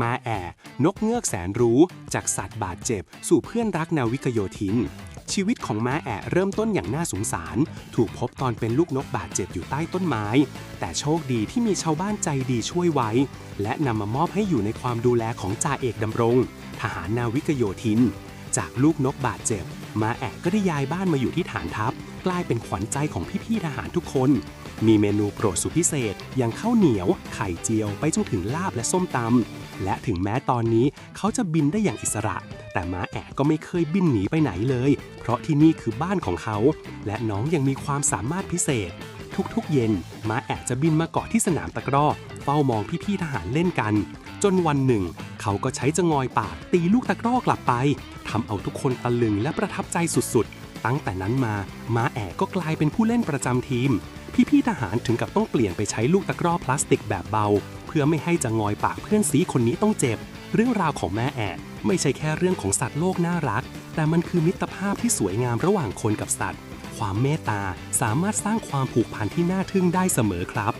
มาแอนกเงือกแสนรู้ จากสัตว์บาดเจ็บ สู่เพื่อนรักนาวิกโยธิน ชีวิตของม้าแอะเริ่มต้นอย่างน่าสงสาร ถูกพบตอนเป็นลูกนกบาดเจ็บอยู่ใต้ต้นไม้ แต่โชคดีที่มีชาวบ้านใจดีช่วยไว้ และนำมามอบให้อยู่ในความดูแลของจ่าเอกดำรง ทหารนาวิกโยธิน จากลูกนกบาดเจ็บมาแอะก็ได้ย้ายบ้านมาอยู่ที่ฐานทัพ กลายเป็นขวัญใจของพี่ๆทหารทุกคนมีเมนูโปรดสุดพิเศษอย่างข้าวเหนียว ไข่เจียวไปจนถึงลาบและส้มตำ และถึงแม้ตอนนี้เขาจะบินได้อย่างอิสระ แต่ม้าแอะก็ไม่เคยบินหนีไปไหนเลย เพราะที่นี่คือบ้านของเขา และน้องยังมีความสามารถพิเศษ ทุกๆ เย็นม้าแอะจะบินมาเกาะที่สนามตะกร้อเฝ้ามองพี่ๆทหารเล่นกัน จนวันหนึ่ง เขาก็ใช้จะงอยปากตีลูกตะกร้อกลับไปทำเอาทุกคนตะลึงและประทับใจสุดๆ ตั้งแต่นั้นมาม้าแอะก็กลายเป็นผู้เล่นประจำทีม พี่ๆทหารถึงกับต้องเปลี่ยนไปใช้ลูกตะกร้อพลาสติกแบบเบา เพื่อไม่ให้จะงอยปากเพื่อนสีคนนี้ต้องเจ็บ เรื่องราวของแม่แอดไม่ใช่แค่เรื่องของสัตว์โลกน่ารัก แต่มันคือมิตรภาพที่สวยงามระหว่างคนกับสัตว์ ความเมตตาสามารถสร้างความผูกพันที่น่าทึ่งได้เสมอครับ